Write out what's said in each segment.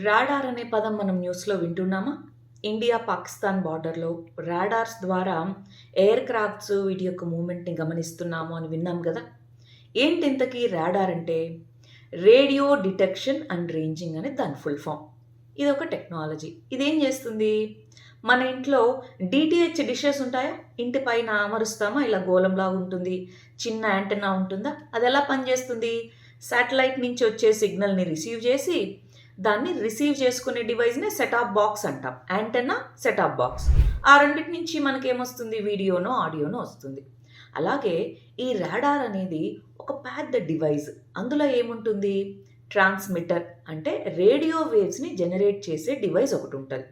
Radar అనే పదం మనం న్యూస్లో వింటున్నామా? ఇండియా పాకిస్తాన్ బార్డర్లో రాడార్స్ ద్వారా ఎయిర్ క్రాఫ్ట్స్ వీటి యొక్క మూమెంట్ని గమనిస్తున్నాము అని విన్నాం కదా? ఏంటి ఇంతకీ రాడార్ అంటే? రేడియో డిటెక్షన్ అండ్ రేంజింగ్ అని దాని ఫుల్ ఫామ్. ఇది ఒక టెక్నాలజీ. ఇదేం చేస్తుంది? మన ఇంట్లో డిటిహెచ్ డిషెస్ ఉంటాయా? ఇంటి పైన అమరుస్తామా? ఇలా గోళంలాగా ఉంటుంది. చిన్న యాంటెన్నా ఉంటుందా? అది ఎలా పనిచేస్తుంది? శాటిలైట్ నుంచి వచ్చే సిగ్నల్ని రిసీవ్ చేసి దాన్ని రిసీవ్ చేసుకునే డివైస్నే సెటాప్ బాక్స్ అంటాం. Antenna setup box. ఆ రెండింటి నుంచి మనకేమొస్తుంది? వీడియోనో ఆడియోనో వస్తుంది. అలాగే ఈ రాడార్ అనేది ఒక పెద్ద డివైస్. అందులో ఏముంటుంది? ట్రాన్స్మిటర్ అంటే రేడియో వేవ్స్ని జనరేట్ చేసే డివైస్ ఒకటి ఉంటుంది.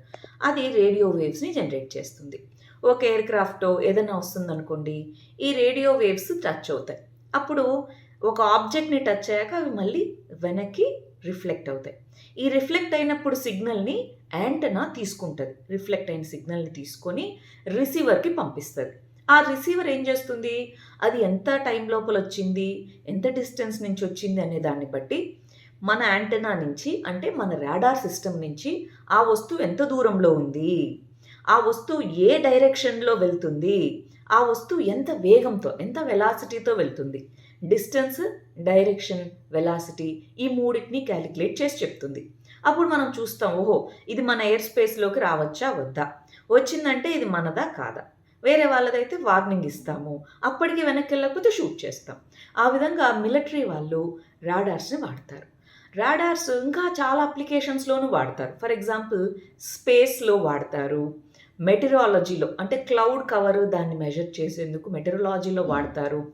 అది రేడియో వేవ్స్ని జనరేట్ చేస్తుంది. ఒక ఎయిర్క్రాఫ్టో ఏదైనా వస్తుందనుకోండి ఈ రేడియో వేవ్స్ టచ్ అవుతాయి. అప్పుడు ఒక ఆబ్జెక్ట్ని టచ్ అయ్యాక అవి మళ్ళీ వెనక్కి రిఫ్లెక్ట్ అవుతాయి. ఈ రిఫ్లెక్ట్ అయినప్పుడు సిగ్నల్ని యాంటనా తీసుకుంటుంది. రిఫ్లెక్ట్ అయిన సిగ్నల్ని తీసుకొని రిసీవర్కి పంపిస్తుంది. ఆ రిసీవర్ ఏం చేస్తుంది? అది ఎంత టైం లోపల వచ్చింది? ఎంత డిస్టెన్స్ నుంచి వచ్చింది అనే దాన్ని బట్టి మన యాంటనా నుంచి అంటే మన రాడార్ సిస్టమ్ నుంచి ఆ వస్తువు ఎంత దూరంలో ఉంది? ఆ వస్తువు ఏ డైరెక్షన్లో వెళ్తుంది? ఆ వస్తువు ఎంత వేగంతో ఎంత వెలాసిటీతో వెళ్తుంది? డిస్టెన్స్ డైరెక్షన్ వెలాసిటీ ఈ మూడింటిని క్యాలిక్యులేట్ చేసి చెప్తుంది. అప్పుడు మనం చూస్తాం ఓహో ఇది మన ఎయిర్ స్పేస్లోకి రావచ్చా వద్దా? వచ్చిందంటే ఇది మనదా కాదా? వేరే వాళ్ళదైతే వార్నింగ్ ఇస్తాము. అప్పటికి వెనక్కి వెళ్ళకపోతే షూట్ చేస్తాం. ఆ విధంగా మిలిటరీ వాళ్ళు రాడార్స్ని వాడతారు. రాడార్స్ ఇంకా చాలా అప్లికేషన్స్లోనూ వాడతారు. ఫర్ ఎగ్జాంపుల్ స్పేస్లో వాడతారు. మెటీరియాలజీలో అంటే క్లౌడ్ కవర్ దాన్ని మెజర్ చేసేందుకు మెటీరియాలజీలో వాడతారు.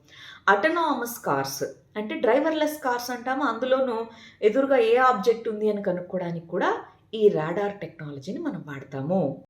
అటనామస్ కార్స్ అంటే డ్రైవర్లెస్ కార్స్ అంటాము. అందులోనూ ఎదురుగా ఏ ఆబ్జెక్ట్ ఉంది అని కనుక్కోవడానికి కూడా ఈ రాడార్ టెక్నాలజీని మనం వాడతాము.